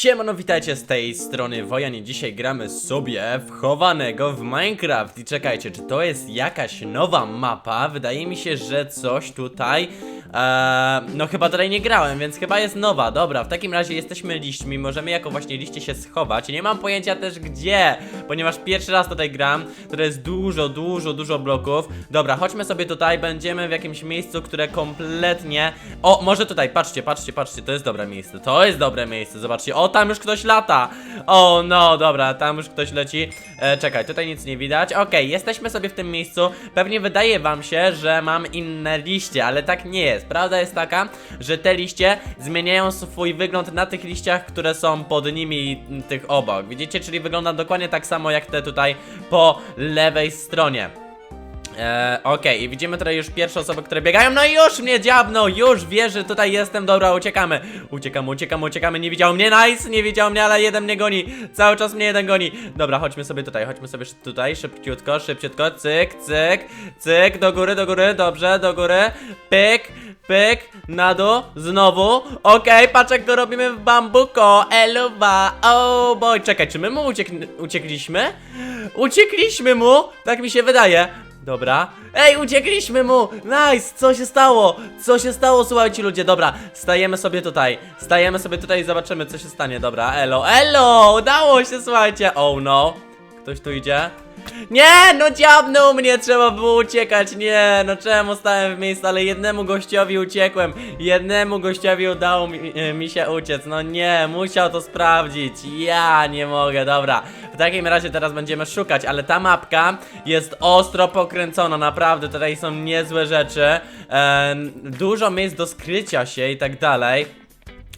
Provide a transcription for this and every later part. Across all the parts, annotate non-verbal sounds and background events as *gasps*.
Siemano, witajcie z tej strony Wojan dzisiaj gramy sobie w chowanego w Minecraft I czekajcie, czy to jest jakaś nowa mapa? Wydaje mi się, że coś tutaj Eee, no chyba tutaj nie grałem, więc chyba jest nowa, dobra, w takim razie jesteśmy liśćmi, możemy jako właśnie liście się schować. Nie mam pojęcia też gdzie, ponieważ pierwszy raz tutaj gram, to jest dużo, dużo, dużo bloków. Dobra, chodźmy sobie tutaj, będziemy w jakimś miejscu, które kompletnie... O, może tutaj, patrzcie, patrzcie, patrzcie, to jest dobre miejsce, to jest dobre miejsce, zobaczcie, o, tam już ktoś lata. O, no, dobra, tam już ktoś leci. E, Czekaj, tutaj nic nie widać, okej, jesteśmy sobie w tym miejscu. Pewnie wydaje wam się, że mam inne liście, ale tak nie jest Prawda jest taka, że te liście zmieniają swój wygląd na tych liściach, które są pod nimi tych obok. Widzicie, czyli wygląda dokładnie tak samo jak te tutaj po lewej stronie. Eee, okej, i widzimy tutaj już pierwsze osoby, które biegają, no i już mnie dziabnął, już wie, że tutaj jestem, dobra, uciekamy. Uciekamy, uciekamy, uciekamy, nie widział mnie, nice, nie widział mnie, ale jeden mnie goni, cały czas mnie jeden goni. Dobra, chodźmy sobie tutaj, chodźmy sobie tutaj, szybciutko, szybciutko, cyk, cyk, cyk, do góry, do góry, dobrze, do góry, pyk, pyk, na dół, znowu, okej, patrz jak to robimy w bambuko, eluwa, oh boy, czekaj, czy my mu uciek uciekliśmy? Uciekliśmy mu, tak mi się wydaje Dobra. Ej, uciekliśmy mu! Nice! Co się stało? Co się stało, słuchajcie ludzie? Dobra, stajemy sobie tutaj. Stajemy sobie tutaj i zobaczymy, co się stanie. Dobra, elo, elo! Udało się, słuchajcie! Oh no. Ktoś tu idzie? Nie, no dziabnął mnie, trzeba było uciekać, nie, no czemu stałem w miejscu, ale jednemu gościowi uciekłem, jednemu gościowi udało mi, e, mi się uciec, no nie, musiał to sprawdzić, ja nie mogę, dobra, w takim razie teraz będziemy szukać, ale ta mapka jest ostro pokręcona, naprawdę, tutaj są niezłe rzeczy, e, dużo miejsc do skrycia się i tak dalej.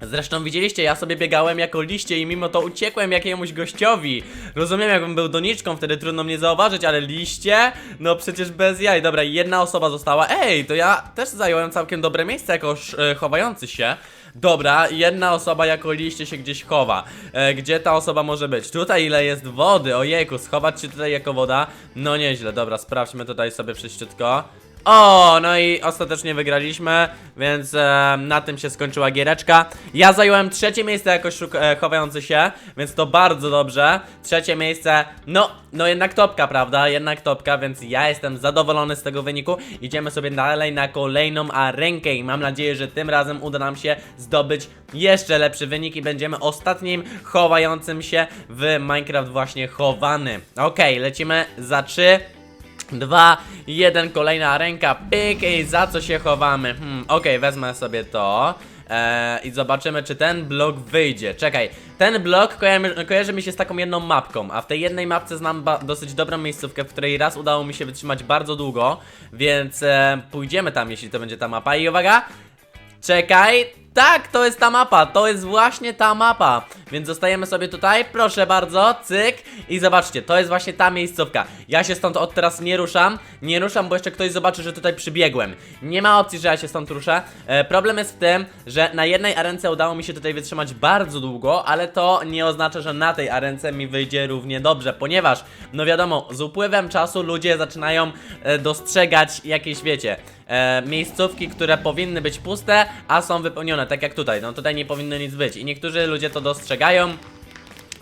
Zresztą widzieliście, ja sobie biegałem jako liście i mimo to uciekłem jakiemuś gościowi. Rozumiem, jakbym był doniczką, wtedy trudno mnie zauważyć, ale liście? No przecież bez jaj. Dobra, jedna osoba została. Ej, to ja też zająłem całkiem dobre miejsce jako e, chowający się. Dobra, jedna osoba jako liście się gdzieś chowa. E, gdzie ta osoba może być? Tutaj ile jest wody? Ojejku, schować się tutaj jako woda? No nieźle, dobra, sprawdźmy tutaj sobie wszyściutko. O, no i ostatecznie wygraliśmy, więc e, na tym się skończyła giereczka. Ja zająłem trzecie miejsce jako e, chowający się, więc to bardzo dobrze. Trzecie miejsce, no, no jednak topka, prawda? Jednak topka, więc ja jestem zadowolony z tego wyniku. Idziemy sobie dalej na kolejną arenkę i mam nadzieję, że tym razem uda nam się zdobyć jeszcze lepszy wynik i będziemy ostatnim chowającym się w Minecraft właśnie chowany. Okej, lecimy za trzy. Dwa, jeden, kolejna ręka, pyk i za co się chowamy? Hmm, okej, wezmę sobie to eee, i zobaczymy, czy ten blok wyjdzie. Czekaj, ten blok kojarzy, kojarzy mi się z taką jedną mapką, a w tej jednej mapce znam dosyć dobrą miejscówkę, w której raz udało mi się wytrzymać bardzo długo, więc e, pójdziemy tam, jeśli to będzie ta mapa. I uwaga, Czekaj, tak, to jest ta mapa, to jest właśnie ta mapa. Więc zostajemy sobie tutaj, proszę bardzo, cyk. I zobaczcie, to jest właśnie ta miejscówka. Ja się stąd od teraz nie ruszam. Nie ruszam, bo jeszcze ktoś zobaczy, że tutaj przybiegłem. Nie ma opcji, że ja się stąd ruszę. E, Problem jest w tym, że na jednej arence udało mi się tutaj wytrzymać bardzo długo Ale to nie oznacza, że na tej arence mi wyjdzie równie dobrze Ponieważ, no wiadomo, z upływem czasu ludzie zaczynają e, dostrzegać jakieś, wiecie e, miejscówki, które powinny być puste, a są wypełnione, tak jak tutaj. No tutaj nie powinno nic być. I niektórzy ludzie to dostrzegają.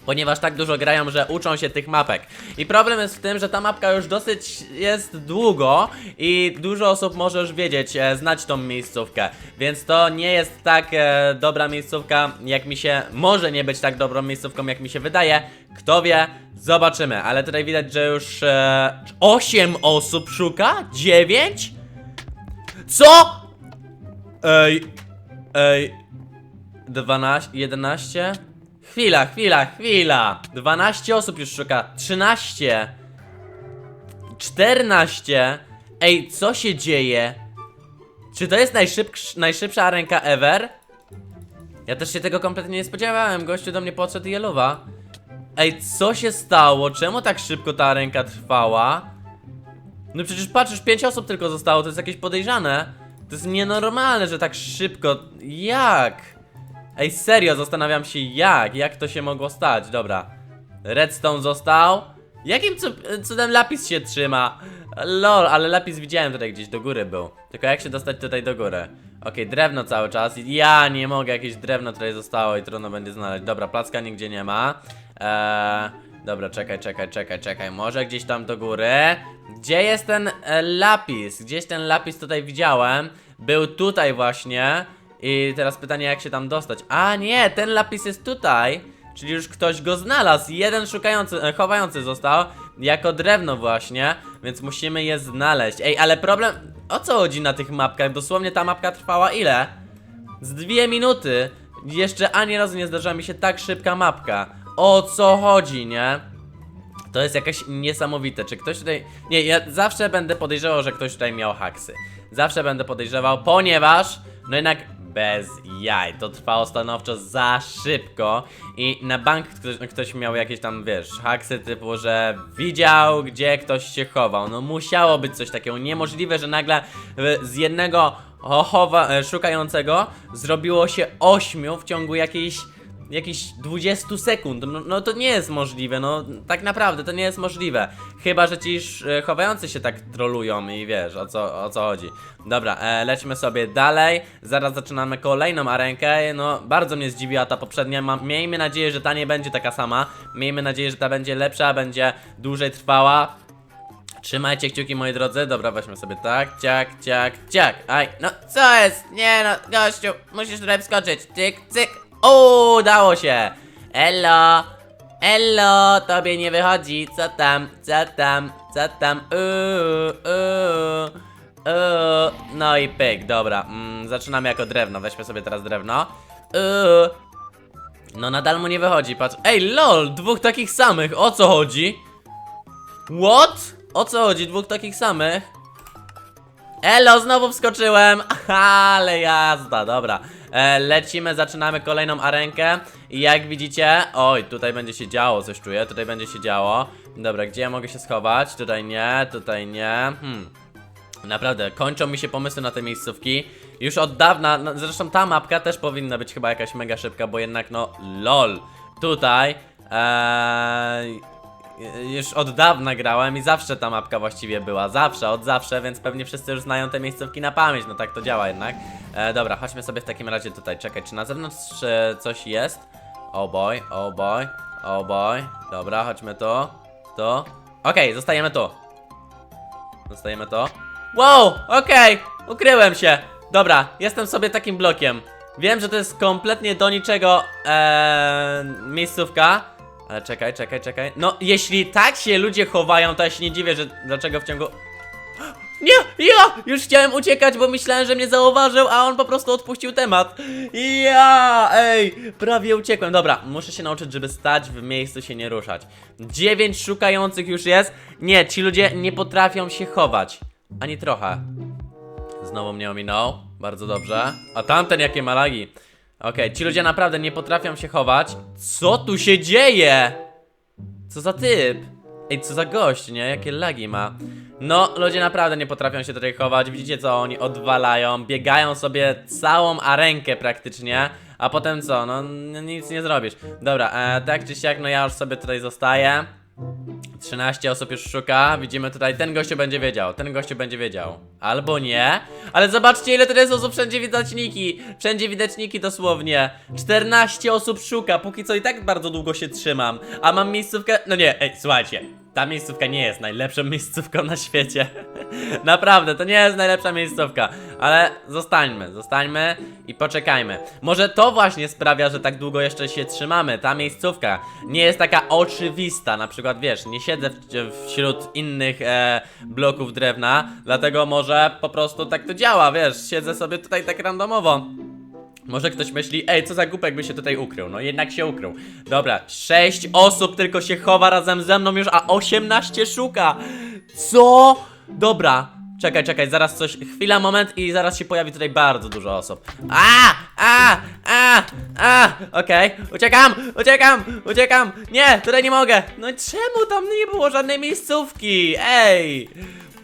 Ponieważ tak dużo grają, że uczą się tych mapek. I problem jest w tym, że ta mapka już dosyć jest długo i dużo osób może już wiedzieć, e, znać tą miejscówkę. Więc to nie jest tak e, dobra miejscówka, jak mi się. Może nie być tak dobrą miejscówką, jak mi się wydaje. Kto wie, zobaczymy. Ale tutaj widać, że już e, 8 osób szuka? 9? Co? Ej, ej, 12, 11? Chwila, chwila, chwila. 12 osób już szuka, 13, 14. Ej, co się dzieje? Czy to jest najszybsz, najszybsza ręka ever? Ja też się tego kompletnie nie spodziewałem. Gościu do mnie podszedł i jeluwa. Ej, co się stało? Czemu tak szybko ta ręka trwała? No przecież patrzysz, pięć osób tylko zostało, to jest jakieś podejrzane. To jest nienormalne, że tak szybko. Jak? Ej, serio, zastanawiam się jak, jak to się mogło stać. Dobra. Redstone został. Jakim cu- cudem lapis się trzyma? Lol, ale lapis widziałem tutaj gdzieś do góry był. Tylko jak się dostać tutaj do góry? Okej, drewno cały czas. Ja nie mogę, jakieś drewno tutaj zostało i trudno będzie znaleźć. Dobra, placka nigdzie nie ma. Eee, dobra, czekaj, czekaj, czekaj, czekaj. Może gdzieś tam do góry. Gdzie jest ten e, lapis? Gdzieś ten lapis tutaj widziałem. Był tutaj właśnie. I teraz pytanie, jak się tam dostać. A nie, ten lapis jest tutaj. Czyli już ktoś go znalazł. Jeden szukający, e, chowający został. Jako drewno właśnie. Więc musimy je znaleźć. Ej, ale problem. O co chodzi na tych mapkach? Dosłownie ta mapka trwała ile? Z dwie minuty. Jeszcze ani razu nie zdarzyła mi się tak szybka mapka. O co chodzi, nie? To jest jakieś niesamowite. Czy ktoś tutaj. Nie, ja zawsze będę podejrzewał, że ktoś tutaj miał haksy. Zawsze będę podejrzewał, ponieważ. No jednak bez jaj. To trwało stanowczo za szybko. I na bank ktoś, ktoś miał jakieś tam, wiesz, haksy typu, że widział, gdzie ktoś się chował. No musiało być coś takiego. Niemożliwe, że nagle e, z jednego chowa, e, szukającego zrobiło się ośmiu w ciągu jakiejś jakichś 20 sekund. No, no to nie jest możliwe, no tak naprawdę to nie jest możliwe. Chyba, że ci e, chowający się tak trolują i wiesz o co, o co chodzi. Dobra, e, lećmy sobie dalej. Zaraz zaczynamy kolejną arenkę. No, bardzo mnie zdziwiła ta poprzednia. Mam, miejmy nadzieję, że ta nie będzie taka sama. Miejmy nadzieję, że ta będzie lepsza, będzie dłużej trwała. Trzymajcie kciuki moi drodzy, dobra weźmy sobie tak, ciak, ciak, ciak Aj, no co jest? Nie no, gościu, musisz tutaj wskoczyć, tyk, cyk O, udało się Elo, elo, tobie nie wychodzi, co tam, co tam, co tam, uuu, uuu, uuu. No i pyk, dobra, mm, zaczynamy jako drewno, weźmy sobie teraz drewno uuu. No nadal mu nie wychodzi, patrz, ej lol, dwóch takich samych, o co chodzi? What? O co chodzi? Dwóch takich samych? Elo, znowu wskoczyłem! *laughs* Ale jazda, dobra. E, lecimy, zaczynamy kolejną arenkę. I jak widzicie, oj, tutaj będzie się działo, coś czuję, tutaj będzie się działo. Dobra, gdzie ja mogę się schować? Tutaj nie, tutaj nie. Hmm. Naprawdę, kończą mi się pomysły na te miejscówki. Już od dawna, no, zresztą ta mapka też powinna być chyba jakaś mega szybka, bo jednak no, lol. Tutaj, eee, już od dawna grałem i zawsze ta mapka właściwie była, zawsze, od zawsze, więc pewnie wszyscy już znają te miejscówki na pamięć, no tak to działa jednak. E, dobra, chodźmy sobie w takim razie tutaj, czekaj, czy na zewnątrz e, coś jest? Oh boy, oh boy, oh boy, dobra, chodźmy tu, tu. Okej, zostajemy tu. Zostajemy to. Wow, okej, ukryłem się. Dobra, jestem sobie takim blokiem. Wiem, że to jest kompletnie do niczego eee, miejscówka. Ale czekaj, czekaj, czekaj. No, jeśli tak się ludzie chowają, to ja się nie dziwię, że dlaczego w ciągu. *gasps* Nie, ja już chciałem uciekać, bo myślałem, że mnie zauważył, a on po prostu odpuścił temat. Ja, ej, prawie uciekłem. Dobra, muszę się nauczyć, żeby stać w miejscu, się nie ruszać. Dziewięć szukających już jest. Nie, ci ludzie nie potrafią się chować. Ani trochę. Znowu mnie ominął. Bardzo dobrze. A tamten jakie malagi. Okej, ci ludzie naprawdę nie potrafią się chować. Co tu się dzieje? Co za typ? Ej, co za gość, nie? Jakie lagi ma. No, ludzie naprawdę nie potrafią się tutaj chować. Widzicie, co oni odwalają. Biegają sobie całą arenkę praktycznie. A potem co? No, nic nie zrobisz. Dobra, e, tak czy siak, no ja już sobie tutaj zostaję. 13 osób już szuka. Widzimy tutaj, ten gościu będzie wiedział, ten gościu będzie wiedział. Albo nie. Ale zobaczcie, ile jest osób, wszędzie widaczniki. Wszędzie widaczniki dosłownie. 14 osób szuka, póki co i tak bardzo długo się trzymam. A mam miejscówkę. No nie, ej, słuchajcie. Ta miejscówka nie jest najlepszą *laughs* miejscówką na świecie. *laughs* Naprawdę, to nie jest najlepsza miejscówka. Ale zostańmy, zostańmy i poczekajmy. Może to właśnie sprawia, że tak długo jeszcze się trzymamy. Ta miejscówka nie jest taka oczywista. Na przykład, wiesz, nie siedzę w, wśród innych e, bloków drewna, dlatego może po prostu tak to działa, wiesz, siedzę sobie tutaj tak randomowo. Może ktoś myśli, ej, co za głupek by się tutaj ukrył. No jednak się ukrył. Dobra, 6 osób tylko się chowa razem ze mną już, a 18 szuka. Co? Dobra. Czekaj, czekaj, zaraz coś, chwila, moment i zaraz się pojawi tutaj bardzo dużo osób. A, a, a, a, okej, uciekam, uciekam, uciekam, nie, tutaj nie mogę. No i czemu tam nie było żadnej miejscówki? Ej,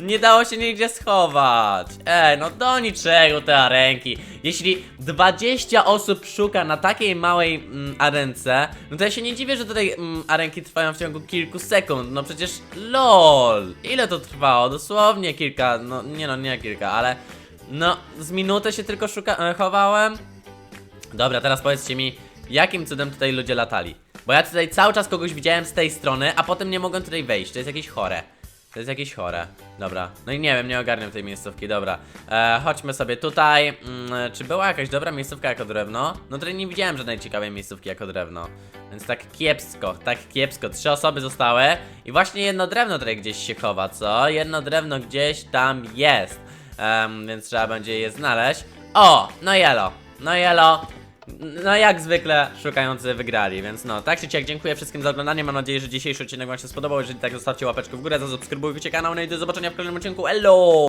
nie dało się nigdzie schować. Ej, no do niczego te arenki. Jeśli 20 osób szuka na takiej małej mm, arence, no to ja się nie dziwię, że tutaj mm, arenki trwają w ciągu kilku sekund. No przecież lol. Ile to trwało? Dosłownie kilka, no nie no, nie kilka, ale No, z minutę się tylko szuka e, chowałem. Dobra, teraz powiedzcie mi, jakim cudem tutaj ludzie latali? Bo ja tutaj cały czas kogoś widziałem z tej strony, a potem nie mogłem tutaj wejść. To jest jakieś chore. To jest jakieś chore. Dobra. No i nie wiem, nie ogarniam tej miejscówki, dobra. E, chodźmy sobie tutaj. Mm, czy była jakaś dobra miejscówka jako drewno? No tutaj nie widziałem żadnej ciekawej miejscówki jako drewno. Więc tak kiepsko, tak kiepsko. Trzy osoby zostały. I właśnie jedno drewno tutaj gdzieś się chowa, co? Jedno drewno gdzieś tam jest. Em, więc trzeba będzie je znaleźć. O, no jelo, no jelo. No jak zwykle szukający wygrali, więc no, tak czy siak dziękuję wszystkim za oglądanie, mam nadzieję, że dzisiejszy odcinek wam się spodobał, jeżeli tak zostawcie łapeczkę w górę, zasubskrybujcie kanał, no i do zobaczenia w kolejnym odcinku, elo!